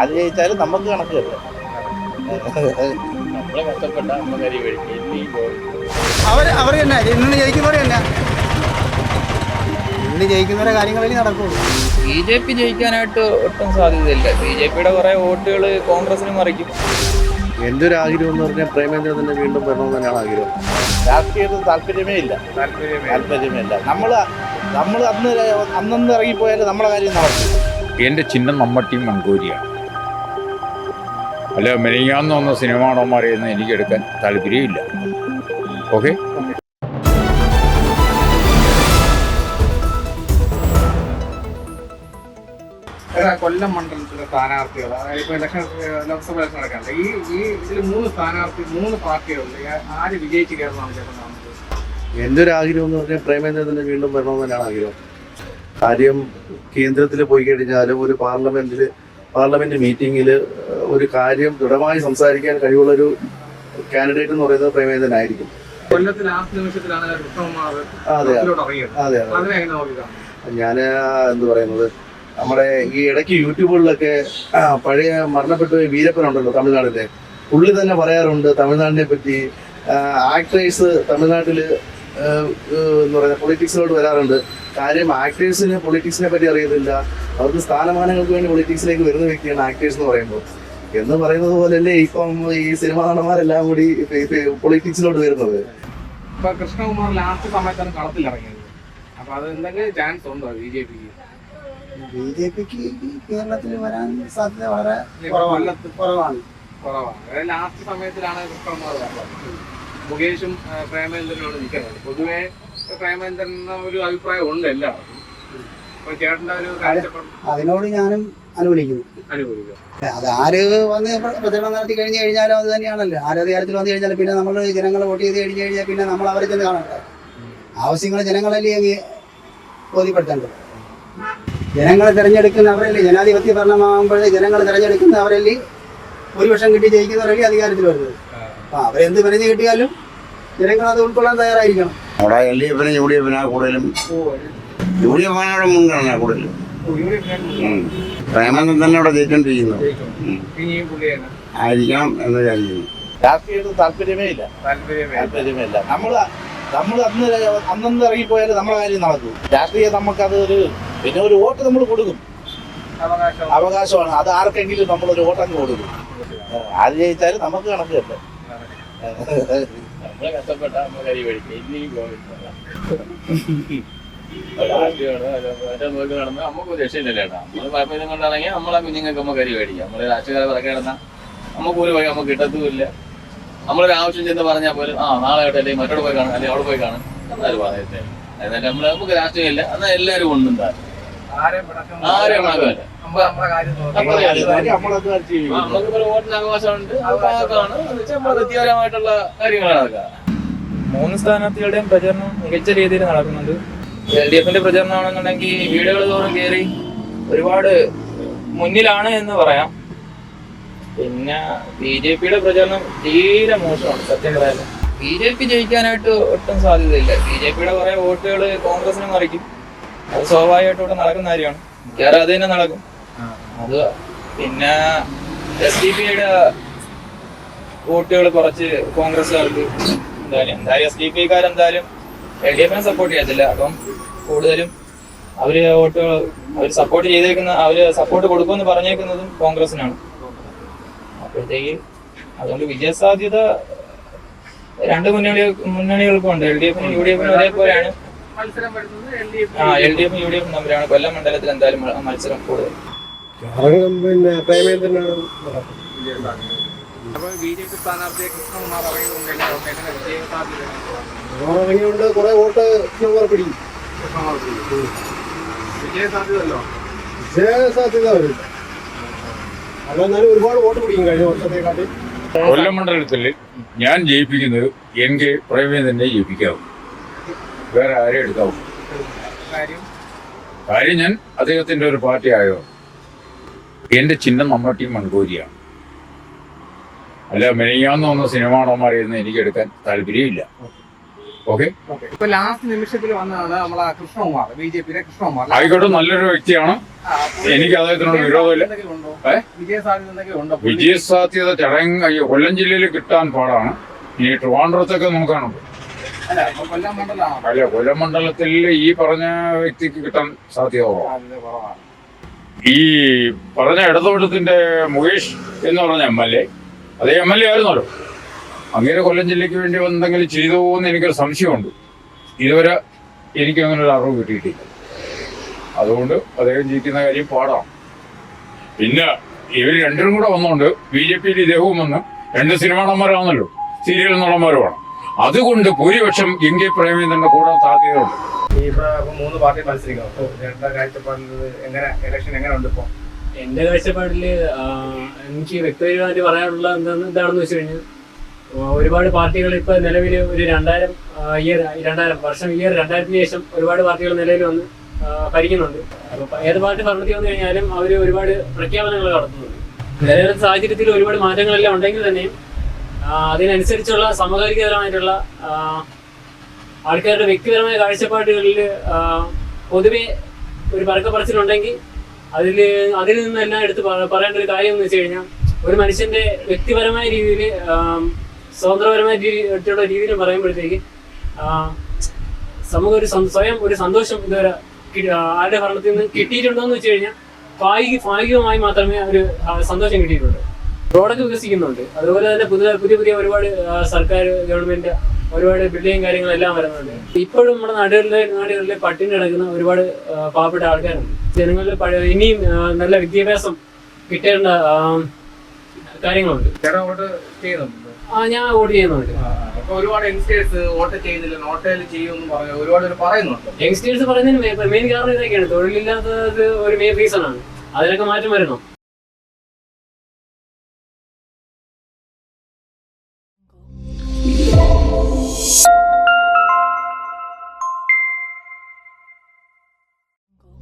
അത് ജയിച്ചാലും നമുക്ക് കണക്ക് കിട്ടും. നമ്മളെ കഷ്ടപ്പെട്ട നമ്മൾ കരി അവർ അവർ തന്നെ ഇന്ന് ജയിക്കുന്നവർ തന്നെ. ഇന്ന് ജയിക്കുന്നവരെ കാര്യങ്ങളല്ലേ നടക്കുള്ളൂ ബി ജെ പി ജയിക്കാനായിട്ട് ഒട്ടും സാധ്യതയില്ല. ബി ജെ പിയുടെ കുറെ വോട്ടുകൾ കോൺഗ്രസിന് മറിക്കും. എന്റെ ഒരു ആഗ്രഹം എന്ന് പറഞ്ഞാൽ പ്രേമേന്ദ്രൻ തന്നെ വീണ്ടും വരണമെന്ന് തന്നെയാണ് ആഗ്രഹം. രാഷ്ട്രീയത്തിൽ താല്പര്യമേ ഇല്ല. താല്പര്യമേ ഇല്ല. നമ്മൾ നമ്മൾ അന്ന് അന്നന്ന് ഇറങ്ങിപ്പോയാലും നമ്മളെ കാര്യം നടക്കും എന്റെ ചിഹ്നം നമ്മട്ടിയും മൺകൂരിയാണ് അല്ല മെനിയാന്ന് വന്ന സിനിമ നടന്മാരെയൊന്നും എനിക്ക് എടുക്കാൻ താല്പര്യമില്ല. ഓക്കെ? കൊല്ലം മണ്ഡലത്തിലെ സ്ഥാനാർത്ഥികൾ അതായത് ഇലക്ഷൻ ലോക്സഭ ഇലക്ഷൻ നടക്കാറുണ്ട്. ഈ ഈ ഇതിൽ മൂന്ന് സ്ഥാനാർത്ഥി മൂന്ന് പാർട്ടികളുണ്ട്. ആര് വിജയിച്ച് കയറുന്നതാണ് ചേട്ടൻ കാണുന്നത്? എന്റെ ഒരു ആഗ്രഹം എന്ന് പറഞ്ഞാൽ പ്രേമേന്ദ്രൻ തന്നെ വീണ്ടും വരണമെന്ന് തന്നെയാണ് ആഗ്രഹം. കാര്യം കേന്ദ്രത്തിൽ പോയി കഴിഞ്ഞാലും ഒരു പാർലമെന്റിൽ പാർലമെന്റ് മീറ്റിംഗിൽ ഒരു കാര്യം ദൃഢമായി സംസാരിക്കാൻ കഴിവുള്ളൊരു കാൻഡിഡേറ്റ് എന്ന് പറയുന്നത് പ്രേമേന്ദ്രനായിരിക്കും അതെ അതെ. ഞാൻ എന്ത് പറയുന്നത്? നമ്മുടെ ഈ ഇടയ്ക്ക് യൂട്യൂബുകളിലൊക്കെ പഴയ മരണപ്പെട്ട വീരപ്പനുണ്ടല്ലോ വീരപ്പൻ ഉണ്ടല്ലോ തമിഴ്നാടിന്റെ പുള്ളി തന്നെ പറയാറുണ്ട് തമിഴ്നാടിനെ പറ്റി ആക്ടേഴ്സ് തമിഴ്നാട്ടിൽ എന്ന് പറയുന്ന പൊളിറ്റിക്സിലോട്ട് വരാറുണ്ട്. കാര്യം ആക്ടേഴ്സിന് പൊളിറ്റിക്സിനെ പറ്റി അറിയത്തില്ല. അവർക്ക് സ്ഥാനമാനങ്ങൾക്ക് വേണ്ടി പൊളിറ്റിക്സിലേക്ക് വരുന്ന വ്യക്തിയാണ് ആക്ടേഴ്സ് എന്ന് പറയുമ്പോൾ. എന്ന് പറയുന്നത് പോലെയല്ലേ ഇപ്പം ഈ സിനിമാ നടന്മാരെല്ലാം കൂടി പൊളിറ്റിക്സിലോട്ട് വരുന്നത്. ഇപ്പൊ കൃഷ്ണകുമാർ ലാസ്റ്റ് സമയത്താണ് കളത്തിൽ ഇറങ്ങിയത്. അപ്പൊ അത് എന്തെങ്കിലും ചാൻസ് ഉണ്ടോ ബി ജെ പിക്ക്? ബി ജെ പിക്ക് കേരളത്തിൽ വരാൻ സാധ്യത വളരെ കുറവാണ്. കുറവാണ്. കുറവാണ്. ലാസ്റ്റ് സമയത്തിലാണ് കൃഷ്ണകുമാർ മുകേഷും പ്രേമേന്ദ്രനോട് നിൽക്കുന്നത്. പൊതുവെ പ്രേമേന്ദ്രൻ എന്ന ഒരു അഭിപ്രായം ഉണ്ട് എല്ലാവർക്കും ഒരു അതിനോട് ഞാനും അനുകൂലിക്കുന്നു. അത് ആര് വന്ന് പ്ര- പ്രചരണം നടത്തി കഴിഞ്ഞു കഴിഞ്ഞാലും അത് തന്നെയാണല്ലോ. ആര് അധികാരത്തിൽ വന്നു കഴിഞ്ഞാൽ പിന്നെ നമ്മൾ ജനങ്ങളെ വോട്ട് ചെയ്ത് കഴിഞ്ഞു കഴിഞ്ഞാൽ പിന്നെ നമ്മൾ അവരെ ചെന്ന് കാണണ്ട? ആവശ്യങ്ങൾ ജനങ്ങളല്ലേ ബോധ്യപ്പെടുത്തേണ്ടത്? ജനങ്ങളെ തിരഞ്ഞെടുക്കുന്ന അവരല്ലേ ജനാധിപത്യ ഭരണമാകുമ്പോഴേ ജനങ്ങൾ തിരഞ്ഞെടുക്കുന്ന അവരല്ലേ ഭൂരിപക്ഷം കിട്ടി ജയിക്കുന്നവരല്ലേ അധികാരത്തിൽ വരുന്നത്? അപ്പൊ അവരെന്ത് പറഞ്ഞു കിട്ടിയാലും ജനങ്ങൾ അത് ഉൾക്കൊള്ളാൻ തയ്യാറായിരിക്കണം. അവിടെ എൽ ഡി എഫിനും യു ഡി എഫിനാ കൂടുതലും. യു ഡി എഫ് ആണ് മുൻഗണന കൂടുതലും. പ്രേമനന്ദൻ തന്നെ അവിടെ ജയിച്ചോണ്ടിരിക്കുന്നു. ആയിരിക്കണം എന്ന് വിചാരിക്കുന്നു. രാഷ്ട്രീയത്തിൽ താല്പര്യമേ ഇല്ല. താല്പര്യമേ ഇല്ല. നമ്മൾ നമ്മൾ അന്ന് അന്നന്ന് ഇറങ്ങിപ്പോയാലും നമ്മുടെ കാര്യം നടക്കും. രാഷ്ട്രീയം നമുക്കത് ഒരു പിന്നെ ഒരു വോട്ട് നമ്മൾ കൊടുക്കും. അവകാശം അവകാശമാണ്. അത് ആർക്കെങ്കിലും നമ്മളൊരു വോട്ടങ്ങ് കൊടുക്കും. അത് ജയിച്ചാലും നമുക്ക് കണക്ക് കിട്ടും നമ്മളെ കഷ്ടപ്പെട്ട നമ്മൾ കരി കഴിക്കും ഇനി രാഷ്ട്രീയമാണ് മറ്റേ നോക്കി നടന്ന് നമുക്ക് രക്ഷയില്ലല്ലോ ഏട്ടാ. നമ്മൾ പാപ്പനും കൊണ്ടിറങ്ങി നമ്മളെ കുഞ്ഞുങ്ങൾക്ക് നമ്മൾ കരി മേടിക്കാം. നമ്മളെ രാഷ്ട്രീയക്കാരെ പറക്കി കിടന്നാൽ നമുക്ക് ഒരു വഴി നമുക്ക് കിട്ടത്തുമില്ല. നമ്മളൊരു ആവശ്യം ചെന്ന് പറഞ്ഞാൽ പോലും ആ നാളെ ആയിട്ട് അല്ലെങ്കിൽ മറ്റോട് പോയി കാണാം അല്ലെങ്കിൽ അവിടെ പോയി കാണാം. എന്നാലും പറയത്തെ എന്നിട്ട് നമ്മൾ നമുക്ക് രാഷ്ട്രീയമില്ല. എന്നാൽ എല്ലാവരും കൊണ്ടുണ്ടാ ആരെയും പിണക്കമില്ല. വോട്ടിന് അവകാശമുണ്ട്. വ്യക്തിപരമായിട്ടുള്ള കാര്യങ്ങളാണ് അതൊക്കെ മൂന്ന് സ്ഥാനാർത്ഥികളുടെയും പ്രചരണം മികച്ച രീതിയിൽ നടക്കുന്നുണ്ട്. എൽ ഡി എഫിന്റെ പ്രചരണമാണെന്നുണ്ടെങ്കിൽ വീടുകൾ തോറും കയറി ഒരുപാട് മുന്നിലാണ് എന്ന് പറയാം. പിന്നെ ബി ജെ പിയുടെ പ്രചരണം തീരെ മോശമാണ് സത്യം പറയാൻ ബി ജെ പി ജയിക്കാനായിട്ട് ഒട്ടും സാധ്യതയില്ല. ബി ജെ പിയുടെ കുറെ വോട്ടുകൾ കോൺഗ്രസിന് മറിക്കും. അത് സ്വാഭാവികമായിട്ട് ഇവിടെ നടക്കുന്ന കാര്യമാണ്. മിക്കവാറും അത് തന്നെ നടക്കും. അത് പിന്നെ എസ് ഡി പിയുടെ വോട്ടുകൾ കുറച്ച് കോൺഗ്രസ്സുകാർക്ക് എന്തായാലും എന്തായാലും എസ് ഡി പി എന്തായാലും എൽ ഡി എഫിനെ സപ്പോർട്ട് ചെയ്യത്തില്ല. അപ്പം കൂടുതലും അവർ വോട്ടുകൾ സപ്പോർട്ട് ചെയ്തേക്കുന്ന അവർ സപ്പോർട്ട് കൊടുക്കുമെന്ന് പറഞ്ഞേക്കുന്നതും കോൺഗ്രസിനാണ് അപ്പോഴത്തേക്ക് അതുകൊണ്ട് വിജയസാധ്യത രണ്ട് മുന്നണികൾ മുന്നണികൾക്കും ഉണ്ട്. എൽ ഡി എഫിനും യു ഡി എഫിനും ഒരേപോലെയാണ്. മത്സരം വരുന്നത് എൽ ഡി എഫ് ആ എഫും യു ഡി എഫും തമ്മിലാണ്. കൊല്ലം മണ്ഡലത്തിൽ എന്തായാലും മത്സരം കൂടുതൽ പിന്നെ പ്രേമേന്ദ്രനാണ് അപ്പൊ ബി ജെ പി സ്ഥാനാർത്ഥിയെ കൃഷ്ണകുമാർ ഇറങ്ങിയതുകൊണ്ട് എങ്ങനെ വിജയ സാധ്യത ഇറങ്ങിയോണ്ട് കുറെ വോട്ട് പിടിക്കും. കൃഷ്ണകുമാർ വിജയ സാധ്യതല്ലോ സാധ്യത വരും അല്ലെന്നാലും ഒരുപാട് വോട്ട് പിടിക്കും കഴിഞ്ഞ വർഷത്തെക്കാട്ടി കൊല്ലം മണ്ഡലത്തിൽ ഞാൻ ജയിപ്പിക്കുന്നത് എൻ കെ പ്രേമേന്ദ്രനെ ജയിപ്പിക്കാവും. വേറെ ആരെ എടുക്കാവും കാര്യം? ഞാൻ അദ്ദേഹത്തിന്റെ ഒരു പാർട്ടി ആയോ? എന്റെ ചിഹ്നം നമ്മട്ടിയും മൺകൂരിയാണ് അല്ല മെനിയാന്ന് വന്ന സിനിമ നടന്മാരെയൊന്നും എനിക്ക് എടുക്കാൻ താല്പര്യമില്ല. ഓക്കെ? ഇപ്പൊ ലാസ്റ്റ് നിമിഷത്തിൽ വന്നതാണ് നമ്മളെ കൃഷ്ണകുമാർ ബി ജെ പിയിലെ കൃഷ്ണകുമാർ. ആയിക്കോട്ടെ നല്ലൊരു വ്യക്തിയാണ്. എനിക്ക് അദ്ദേഹത്തിനോട് വിരോധമില്ല? വിജയസാധ്യത ചടങ്ങ് കൊല്ലം ജില്ലയിൽ കിട്ടാൻ പാടാണ്. ഇനി ട്രിവാൻഡ്രത്തൊക്കെ നോക്കാനുണ്ട് അല്ല കൊല്ലം മണ്ഡലമാണോ? അല്ല കൊല്ലം മണ്ഡലത്തിൽ ഈ പറഞ്ഞ വ്യക്തിക്ക് കിട്ടാൻ സാധ്യത കുറവാണ്. ഈ പറഞ്ഞ ഇടതുപക്ഷത്തിന്റെ മുകേഷ് എന്ന് പറഞ്ഞ എം എൽ എ അതേ എം എൽ എ ആയിരുന്നല്ലോ. അങ്ങനെ കൊല്ലം ജില്ലയ്ക്ക് വേണ്ടി എന്തെങ്കിലും ചെയ്തു എന്ന് എനിക്കൊരു സംശയമുണ്ട്. ഇതുവരെ എനിക്ക് അങ്ങനെ ഒരു അറിവ് കിട്ടിയിട്ടില്ല. അതുകൊണ്ട് അദ്ദേഹം ജയിക്കുന്ന കാര്യം പാടാം പിന്നെ ഇവർ രണ്ടും കൂടെ വന്നുകൊണ്ട് ബി ജെ പിയിൽ ഇദ്ദേഹവും വന്ന് രണ്ട് സിനിമാണന്മാരാണല്ലോ സീരിയൽ നടന്മാരുമാണ്. അതുകൊണ്ട് ഭൂരിപക്ഷം എം കെ പ്രേമേന്ദ്രന്റെ കൂടാൻ സാധ്യതയുണ്ട് ഈ ഇപ്പൊ ഇപ്പൊ മൂന്ന് പാർട്ടി മത്സരിക്കണം. അപ്പൊ കാഴ്ചപ്പാടിൽ എങ്ങനെ ഇലക്ഷൻ എങ്ങനെ ഉണ്ട് ഇപ്പൊ എന്റെ കാഴ്ചപ്പാടിൽ എനിക്ക് വ്യക്തിപരമായിട്ട് പറയാനുള്ള എന്താണെന്ന് വെച്ച് കഴിഞ്ഞാൽ ഒരുപാട് പാർട്ടികൾ ഇപ്പൊ നിലവിൽ ഒരു രണ്ടായിരം ഇയർ രണ്ടായിരം വർഷം ഇയർ രണ്ടായിരത്തിന് ശേഷം ഒരുപാട് പാർട്ടികൾ നിലവിൽ വന്ന് ഭരിക്കുന്നുണ്ട്. അപ്പൊ ഏത് പാർട്ടി ഭരണത്തിൽ വന്നു കഴിഞ്ഞാലും അവർ ഒരുപാട് പ്രഖ്യാപനങ്ങൾ നടത്തുന്നുണ്ട്. നിലവിലെ സാഹചര്യത്തിൽ ഒരുപാട് മാറ്റങ്ങളെല്ലാം ഉണ്ടെങ്കിൽ തന്നെയും അതിനനുസരിച്ചുള്ള സമകാലികപരമായിട്ടുള്ള ആൾക്കാരുടെ വ്യക്തിപരമായ കാഴ്ചപ്പാടുകളിൽ പൊതുവെ ഒരു പറക്കപ്പറച്ചിലുണ്ടെങ്കിൽ അതിൽ അതിൽ നിന്നെല്ലാം എടുത്ത് പറ- പറയേണ്ട ഒരു കാര്യം എന്ന് വെച്ച് കഴിഞ്ഞാൽ ഒരു മനുഷ്യന്റെ വ്യക്തിപരമായ രീതിയിൽ സ്വതന്ത്രപരമായ രീതിയിലുള്ള രീതിയിൽ പറയുമ്പോഴത്തേക്ക് സമൂഹ ഒരു സ്വയം ഒരു സന്തോഷം ഇതുവരെ ആരുടെ ഭരണത്തിൽ നിന്ന് കിട്ടിയിട്ടുണ്ടോ എന്ന് വെച്ച് കഴിഞ്ഞാൽ ഭാഗിക ഭാഗികമായി മാത്രമേ ഒരു സന്തോഷം കിട്ടിയിട്ടുള്ളൂ. റോഡൊക്കെ വികസിക്കുന്നുണ്ട്. അതുപോലെ തന്നെ പുതിയ പുതിയ പുതിയ ഒരുപാട് സർക്കാർ ഗവൺമെന്റ് ഒരുപാട് ബിൽഡിംഗ് കാര്യങ്ങളെല്ലാം വരുന്നുണ്ട്. ഇപ്പോഴും നമ്മുടെ നാടുകളിലെ നാടുകളിലെ പട്ടിണി കിടക്കുന്ന ഒരുപാട് പാവപ്പെട്ട ആൾക്കാരുണ്ട്. ജനങ്ങളിൽ ഇനിയും നല്ല വിദ്യാഭ്യാസം കിട്ടേണ്ട കാര്യങ്ങളുണ്ട്. ആ ഞാൻ വോട്ട് ചെയ്യുന്നുണ്ട്. ഒരുപാട് യങ്സ്റ്റേഴ്സ് വോട്ട് ചെയ്യുന്നില്ല നോട്ടയിൽ ചെയ്യുമെന്ന് പറഞ്ഞു ഒരുപാട് പറയുന്നുണ്ട്? യങ്സ്റ്റേഴ്സ് പറയുന്നതിന് മെയിൻ കാരണം ഇതൊക്കെയാണ്. തൊഴിലില്ലാത്തത് ഒരു മെയിൻ റീസൺ ആണ്. അതിനൊക്കെ മാറ്റം വരണം.